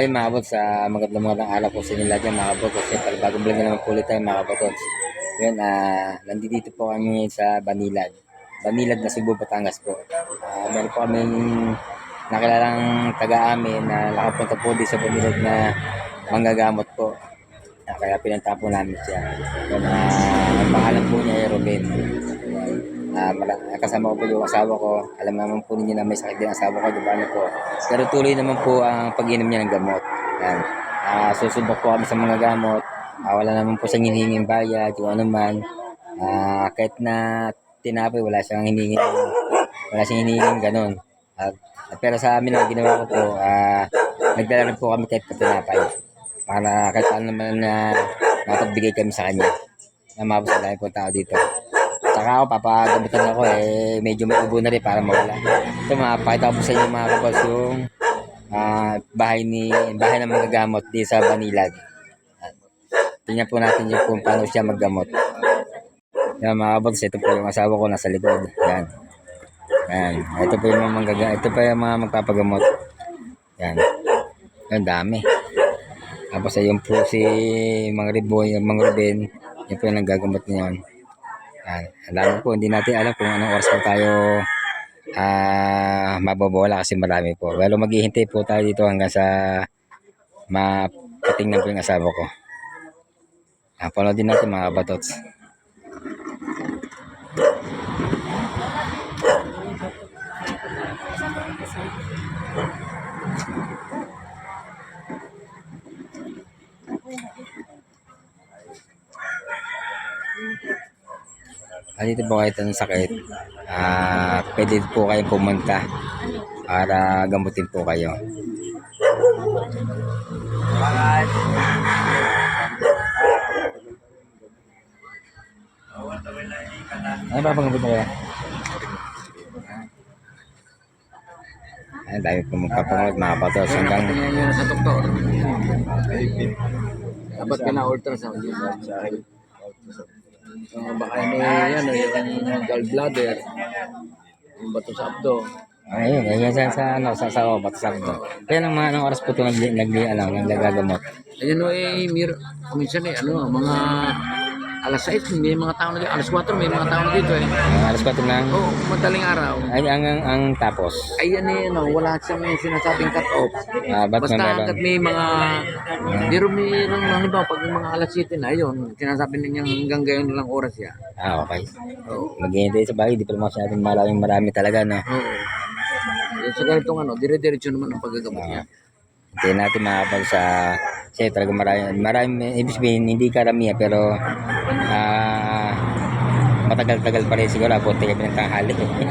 Ay mga kabot sa magandang magandang araw po sa inyo lahat yan mga kabot. Kasi para bagong vlog na naman po ulit tayo mga kabot. Yun, ah, nandito po kami sa Banilad. Banilad na Cebu, Batangas po. Ah, meron po kaming nakilalang taga-amin na nakapunta po din sa Banilad na manggagamot po. Ah, kaya pinunta namin siya. Yun, ah, ang pangalan po niya ay Ruben. Mala- kasama ko po yung asawa ko. Alam naman po ninyo na may sakit din asawa ko, di ba ano po. Pero tuloy naman po ang pag-inom niya ng gamot. Yan. Ah, susubok po kami sa mga gamot. Ah, wala naman po siyang hinihinging bayad, kung ano man. Ah, kahit na tinapay, wala siyang hinihinging, wala siyang hinihinging ganun. Ah, pero sa amin ang ginawa ko po, ah, nagdala po kami kahit pa tinapay. Para kahit ano naman na mapagbigay kami sa kanya. Na mabasa lang po tao dito. Saka ako, papagamutan ako eh, medyo may ubo na rin para mawala. Ito, mapakita ko po sa inyo mga kapos yung ah, bahay ni bahay ng mga gamot di sa Banilad. At Tingnan po natin yung kung paano siya maggamot. Yan mga kapos, ito po yung asawa ko nasa likod. Yan. Yan. Ito po yung mga manggaga, ito pa yung mga magpapagamot. Yan. Yan, dami. Tapos ayun po si Mang Riboy, Mang Ruben. Yan po yung nagagamot niyon. Yan. Ang dami po, hindi natin alam kung anong oras po tayo ah mabobola kasi marami po. Pero maghihintay po tayo dito hanggang sa mapatingnan po yung asawa ko. Ah, follow din natin mga kabatots. Ah, dito po kayo ng sakit. Ah, pwede po kayong pumunta para gamutin po kayo. Ano ba pang kaya? Ay, dahil po magpapangat mga patos hanggang sa doktor. Dapat ka na ultrasound sa akin. So, baka ni yan, yung gallbladder, yung bato sa abdo. Ayun, ayun sa, sa ano, sa sa obat sa do. Kaya nang mga anong oras po ito nag nag ano, naglagagamot. Ayan o eh, mir, kuminsan eh, ano, mga alas 6, may mga tao na dito, alas 4, may mga tao na dito eh. Ang alas 4 lang. Oo, oh, madaling araw. Ay, ang, ang, ang tapos. Ayan eh, ano, wala siyang may sinasabing cut-off. Ah, ba't Basta may hanggat meron? may mga, pero mayroong, ano ba, pag mga alas 7 na, yun, sinasabi niya hanggang gayon lang oras ya. Ah, okay. Oo. Maghihintay sa bahay, di pa naman natin maraming marami talaga na. Oo. Yung sa ganitong ano, dire-diretso naman ang paggagamot niya. Hintayin natin makapag sa kasi talaga marami, marami, ibig sabihin, hindi karamihan, pero ah matagal-tagal pa rin siguro, abot kami ng tanghali.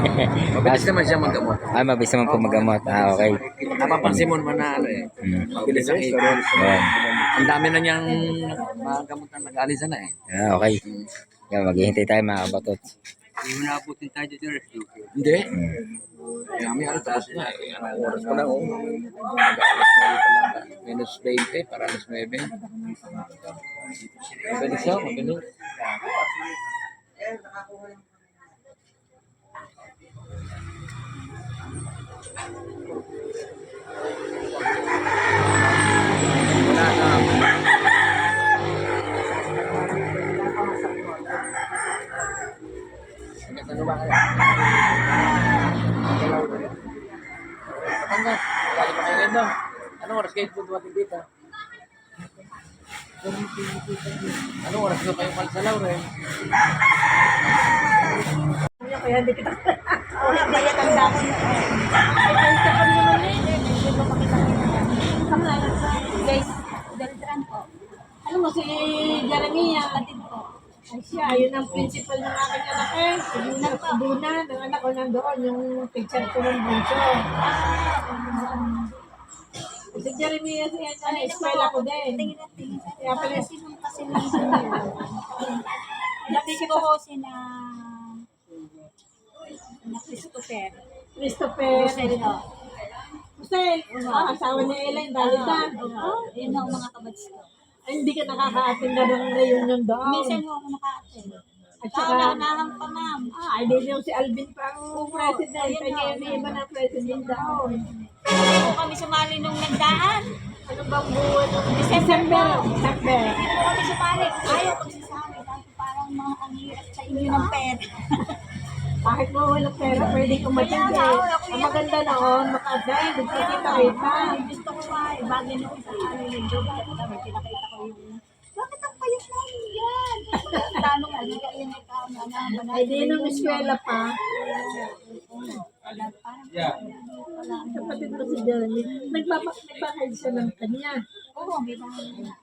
Mabilis naman siya maggamot. ah, mabilis naman po magamot. Ah, okay. Napapansin mo naman na ano eh. Mm. Mabilis ang ikot. Ayan. Ang dami na niyang mga gamot na nag-alisan na eh. Ah, okay. Yan, maghihintay tayo mga kabatot. Hindi mo naabutin tayo dito rescue. Hindi. Mm. Kami ano tapos na eh. Ano oras pa lang oh. Mag-alas na pa lang. Minus 20 para alas 9. Mabilis ako, mabilis. Wala na. Hanggang ano ba kayo? Hanggang, lagi pa kayo dito. Anong oras kayo dumating dito? Anong oras ko kayo pala sa Laurel? Kaya hindi kita. Wala, kaya tanda ko na. Ay, kahit pa naman eh. Hindi ko makita kita. Sa guys, Beltran po. Ano mo, si Jeremy, ang. Ay siya, yun ang principal ng aking anak eh. Si Buna, si Buna, ng anak ko nandoon, yung picture ko ng bunso. Si Jeremy, si ano, eskwela ko din. Kaya pala, Dati ko ho sina na Christopher. Christopher, Hussein, ah, asawa ni Ellen, Dalita. Oh, yun ang mga kabats ko. Ay, hindi ka nakaka-attend na ng reunion doon. Minsan ho ako naka-attend. At saka, na nalang pa ma'am. ah, ay, di yung si Alvin pa ang president. Kaya yung iba na president doon. Hindi po kami sumali nung nagdaan. Ano bang buwan ng December? December. Hindi po kami sumali. Ayaw pagsasali. Dahil parang mga ang hirap sa inyo ng pera. Kahit mo walang pera, pwede kang matindi. Ang maganda noon, maka-attend, nagkikita-kita. Gusto ko nga, eh, bagay na isa ano yung job. Bakit pinakita ko yung, bakit ang payat namin yan? Tanong ano, kaya may tama na. Ay, di nung eskwela pa, kapatid ko si Johnny, nagpapa nagpapahid siya ng kanya. Oo, may bahay na.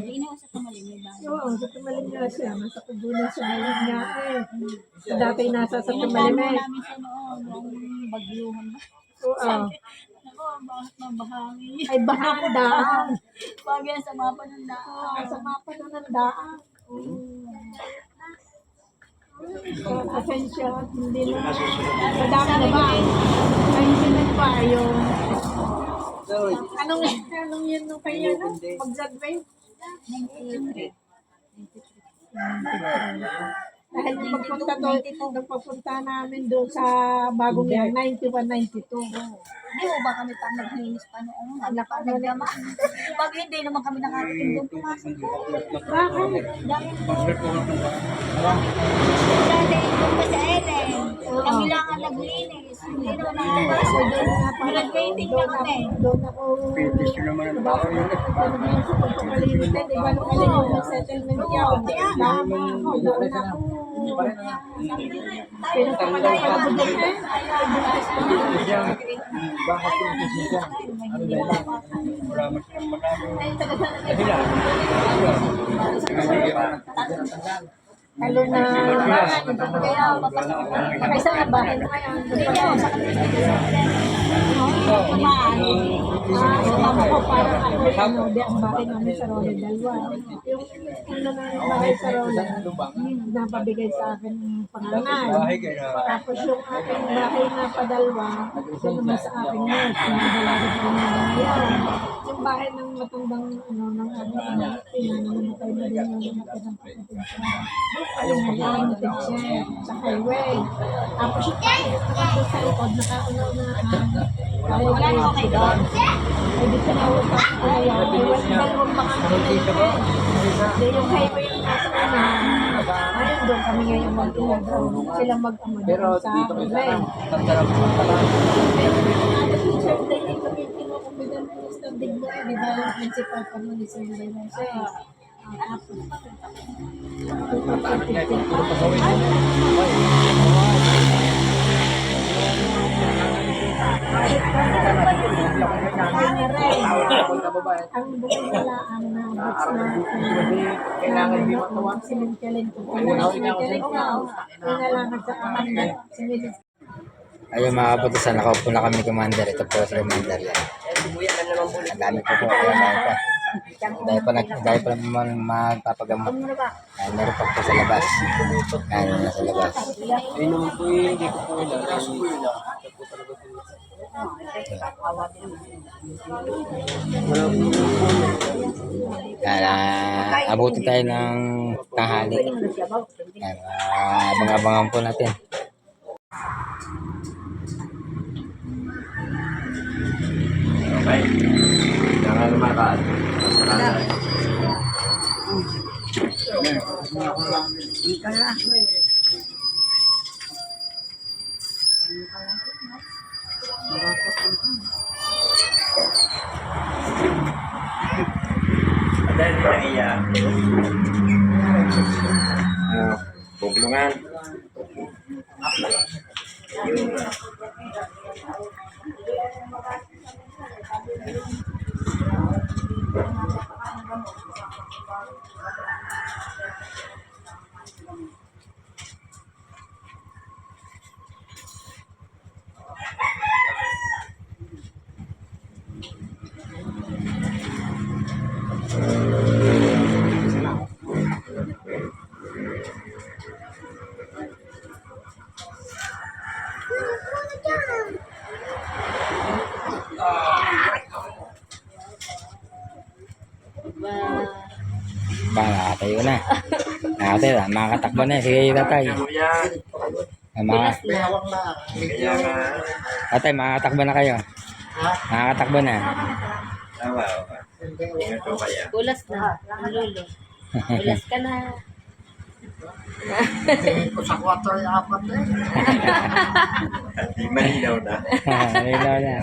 Iniusap ko mali, may bahay. Oo, sa tumalim nga siya. Nasa kubunan siya ngayon nga eh. So, dati nasa sa tumalim eh. namin siya noon, yung bagyuhan ba? Oo. Ako, bakit mabahangin? Ay, baka ang daan. Bagay sa mapa ng daan. Sa mapa na ng daan. So, pasensya at hindi na. Madami na ba? Ay, hindi pa yung... Anong, anong yun nung kanya na? Mag-graduate? 93. Dahil nung pagpunta doon, nung pagpunta namin doon sa bagong yan, 91-92. Hindi mo ba kami pa naglinis pa noon? Wala pa nagdama. Pag hindi naman kami nakarating doon, pumasok ko. Bakit? Dahil dati doon pa sa Ellen, kami lang ang naglinis. Hindi naman doon. Kami. Doon ako... Pitis naman ang bako yun. Sa pagpapalinis na, di ba nung alin yung settlement yun? Tama ako, doon ako. Pinapakalaw ka doon eh. Ay, taga Lalo na kaya makaisa na bahay mo ngayon. Ah, sumama ko parang ako yung ano, di ang bahay namin sa dalawa. Yung ano na bahay sa Roland, napabigay sa akin ng panganay. Tapos yung aking bahay na padalwa, ito naman sa akin yun. Pinadala ko na. Yung bahay ng matandang ano, ng ano, ano, pinanamatay na din yung namatay ng kapatid ko. Ayun na lang, teacher, sa highway. Tapos yung kapatid sa likod, nakauna-unaan. Dahil Wala na okay doon. ay di ko nautak ko na yan. Ay, wala dalawang baka na yung highway yung nasa una. Ayun doon kami ngayon mag-inagaw. Sila mag-ama doon sa highway. Teacher, dahil kami kinukumidan mo. Di ba yung principal pa mo ni Sir Lorenzo eh. Ah, ang buong walaan na bats natin. Kailangan di matuwa. Simentelin ko. Simentelin ko. Kailangan sa kamanda. Simentelin Ayun mga kaputusan, nakaupo na kami Commander. Ito po si Commander yan. Ang dami po po. Kaya dahil pa. Dahil pa, dahil pa naman magpapagamot. Ay, meron pa po sa labas. Ay, nasa labas. Yan, ah, abutin tayo ng tanghali. Yan, ah, abang-abangan po natin. Bublungan. Ba, nakatayo na. Nakatayo na. Makakatakbo na. Sige, tatay. Mga, tatay, makakatakbo na kayo. Makakatakbo na. Tama, tama. Ingat ko kaya. Ulas na. Lolo. Ulas ka na. Sa kwarto yung apat eh. Malinaw na. Nalilaw na.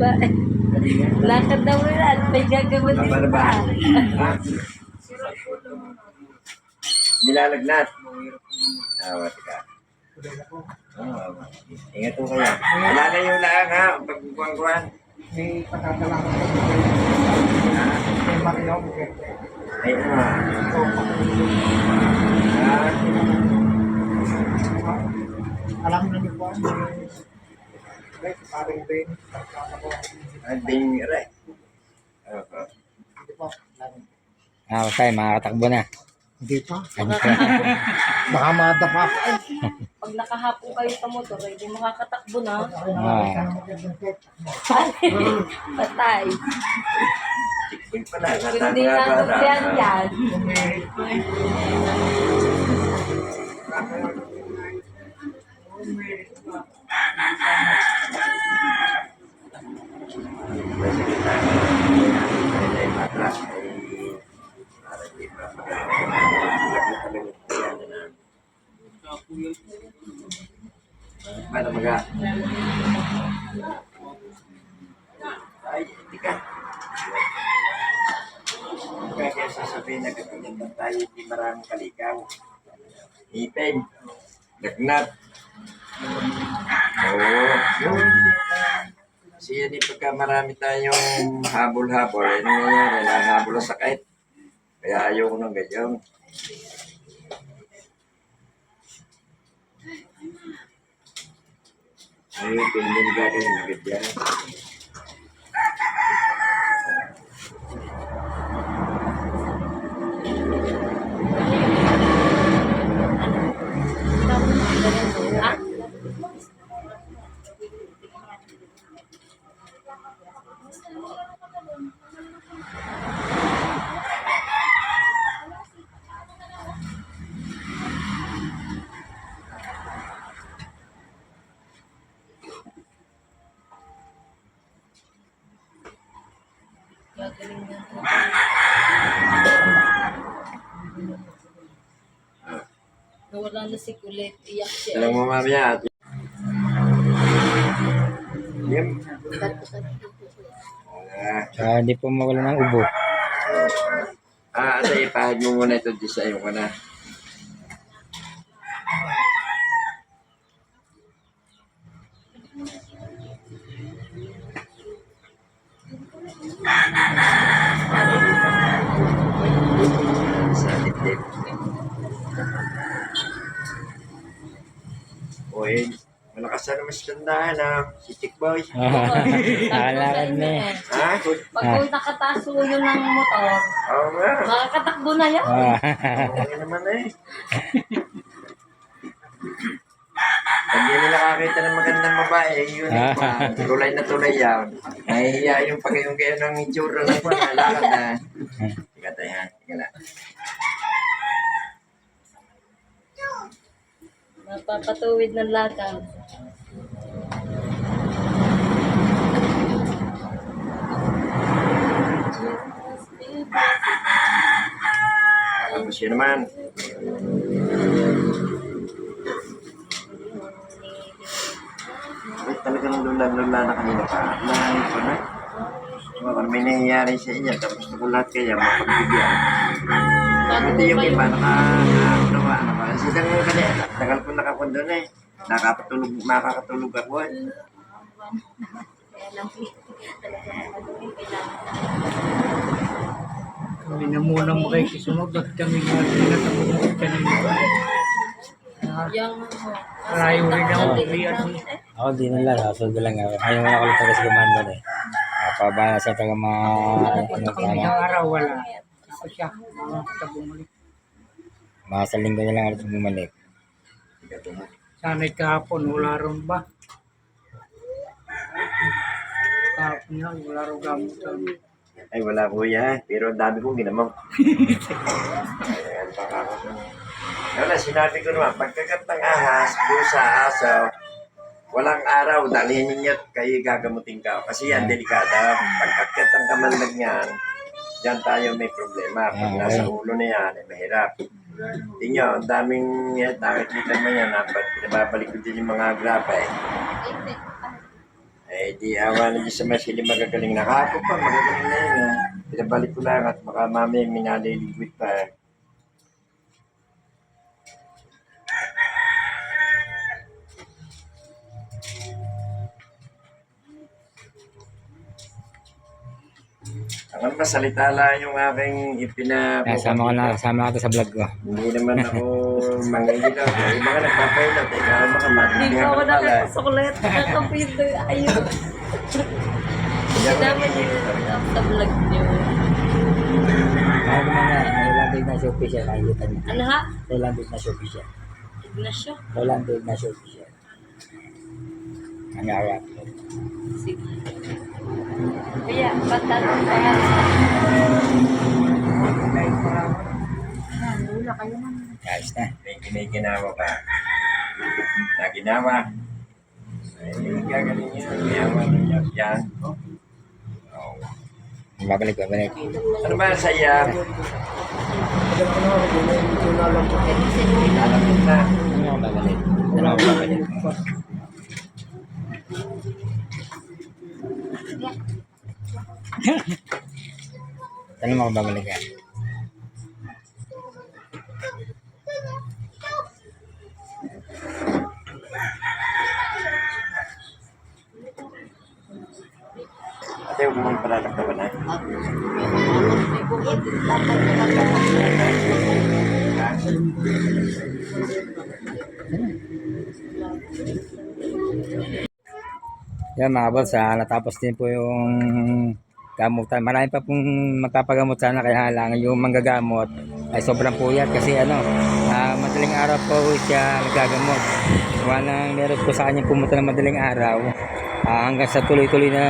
Ba? Lakad daw mo yan. May gagawin din pa. Nilalagnat. Tawa, tika. Oo. Ingat ko kaya. Wala na yung laang ha. Pagkukuhan-kuhan. May pagkakala ko. May makilaw. Ay, ano? Ah, Alam na niyo po. May parang Ben. ang ding rin. Oo. Hindi po. Ah, okay, makakatakbo na. Hindi pa. Pa? Baka madapa. Pag nakahapon kayo sa motor, hindi makakatakbo na. Ah. Patay. Na. Hindi na yan yan. Mana maga? Ay, hindi ka. Kaya sasabihin na katulad ng tayo, hindi maraming kalikaw. Ipin, lagnat. Oo, yun. Kasi yan yung pagka marami tayong habol-habol, eh, nangyayari, nahabol ang sakit. Kaya ayaw ko ng ganyan. Ayun, pinili ka rin agad Gagaling na. Nawala na si Kulit. Iyak siya. Alam mo mamaya. Yun. Ah, hindi po mawala ng ubo. ah, ate, ipahid mo muna ito di sa iyo ka na. Uy, malakas na naman sa tandahan ha. Si Chick Boy. Nakalakad na eh. Ha? Pag kung nakataas ulo ng motor, Oo nga. makakatakbo na yan. Ah. Oo naman eh. Pag hindi nakakita ng magandang babae, yun eh, pa, tulay na tulay yan. Nahihiya yung pag yung kayo ng itsura ng pa, nalakad na. Teka tayo ha, teka lang. Napapatuwid ng lakad. Tapos yun naman. Ay, talagang lula-lula na kanina pa. Lahat pa na. Kung may nangyayari sa inyo, tapos nagulat kayo, mapagbigyan. Hindi yung iba, naka, nakakatawa, naka, silang kanina, tagal ko nakakundo na eh. Nakakatulog, makakatulog ako eh. Lang, yung. Kami na muna makikisunod at kami nga tinatapos kanina ba? Yung, Malayo rin ako, eh. Ako di na lang, kasunod lang. Ayaw mo na ako lang taga sa gumanda eh. Pabaya sa taga mga ano pa Kami ano. araw wala. Ako siya. Kita bumalik. Mga sa linggo na lang ako bumalik. Sana'y kahapon, wala ron ba? Kahapon lang, wala ron gamutan. Ay, wala kuya, pero ang dami kong ginamang. Ayan, baka ako. Wala, sinabi ko naman, pagkagat ng ahas, pusa, aso, Walang araw, dalhin ninyo at kayo gagamutin ka. Kasi yan, delikada. Pagkakit ang kamandag niyan, dyan tayo may problema. Pag Ah, nasa ulo na yan, eh, mahirap. Tingnan, ang daming eh, nakikita mo yan, ha? Ba't pinababalik ko din yung mga grapa eh. Eh, di awa na Diyos sa mas hindi magagaling na. Kahapon pa, magagaling na yun. Eh. Pinabalik ko lang at baka mamaya may naliligwit pa. Eh. Ang ano ba, salita lang yung aking ipina... Kasama ko na, kasama ko to sa vlog ko. Hindi naman ako mangingilaw. Yung mga nagpapailat, eh, kaya baka Hindi ko ako ka pala. nakakasukulit. Nakakapito. Ayun. Hindi ako Dapat yun sa vlog niyo. Ako naman na, Roland Ignacio official, nakikita niyo. Ano ha? Roland Ignacio official. Ignacio? Roland Ignacio official. Ang awat. Sige. Kaya, ba't pa yan? Ayos na. may may ginawa ka. Na ginawa. Ay, gagaling yun. Yaman ninyo. Yan. Oh. Babalik, babalik. Ano ba sa iya? Alam mo na. Ano ako babalik? Ano ako babalik? Ano mo ako babalik ka? Ate, huwag mong palalagdaban na. Yan mga boss, ah, natapos din po yung gamutan. Marami pa pong magpapagamot sana kaya lang yung manggagamot ay sobrang puyat kasi ano, ah, madaling araw po siya nagagamot. Kung nang meron po sa kanya pumunta ng madaling araw, ah, hanggang sa tuloy-tuloy na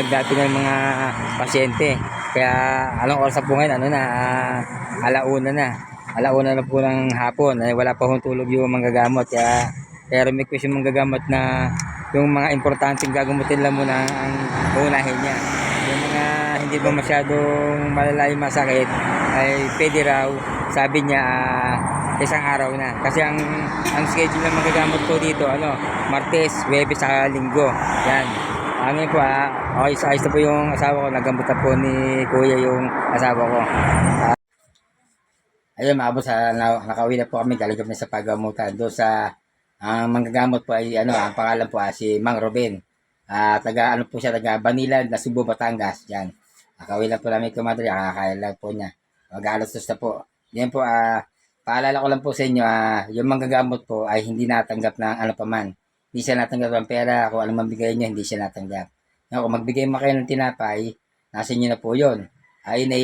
nagdati ng mga pasyente. Kaya anong oras po ngayon, ano na, ah, alauna na. Alauna na po ng hapon, ay wala pa hong tulog yung manggagamot. Kaya, kaya request yung manggagamot na yung mga importanteng gagamutin lang muna ang unahin niya. Yung mga hindi ba masyadong malala yung masakit ay pwede raw, sabi niya ah, isang araw na. Kasi ang ang schedule ng magagamot po dito, ano, Martes, Webes, sa Linggo. Yan. Amin po ah, ayos, ayos na po yung asawa ko, nagamot na po ni Kuya yung asawa ko. Ah, ayun, maabot sa, na, nakauwi na po kami, galing kami sa pagamutan. Doon sa ang manggagamot po ay ano, ang pangalan po ay si Mang Ruben. Ah, taga ano po siya, taga Banilan, na Cebu, Batangas. Yan. Nakauwi lang po namin kumadri, kakakain lang po niya. Mag-alas dos na po. Yan po, ah, paalala ko lang po sa inyo, ah, yung manggagamot po ay hindi natanggap ng ano pa man. Hindi siya natanggap ng pera, kung ano man bigay niyo, hindi siya natanggap. Ngayon, kung magbigay mo kayo ng tinapay, nasa inyo na po yun. Ay, na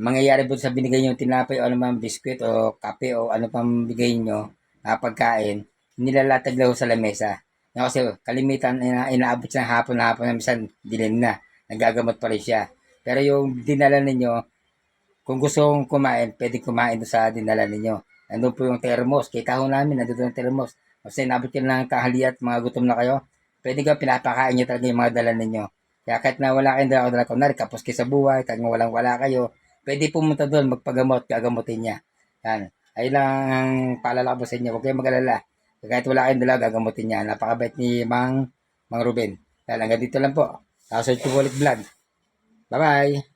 mangyayari po sa binigay niyo tinapay o man biskwit o kape o ano pang bigay niyo na pagkain, nilalatag daw sa lamesa. Yan kasi kalimitan ina, inaabot siya ng hapon na hapon na minsan dilim na. Nagagamot pa rin siya. Pero yung dinala ninyo, kung gusto kong kumain, pwede kumain doon sa dinala ninyo. Nandun po yung thermos. Kita ho namin, nandun yung thermos. Kasi nabot yun ng kahaliat, mga gutom na kayo. Pwede ka pinapakain nyo talaga yung mga dala ninyo. Kaya kahit na wala kayong dala, dala kunwari, kapos kayo sa buhay, kahit walang wala kayo, pwede pumunta doon, magpagamot, gagamutin niya. Yan. Ayun lang ang paalala ko sa inyo. Huwag kayong mag-alala. Kahit wala kayong dala, gagamutin niya. Napakabait ni Mang, Mang Ruben. Kaya hanggang dito lang po. Ito ulit vlog. Bye-bye!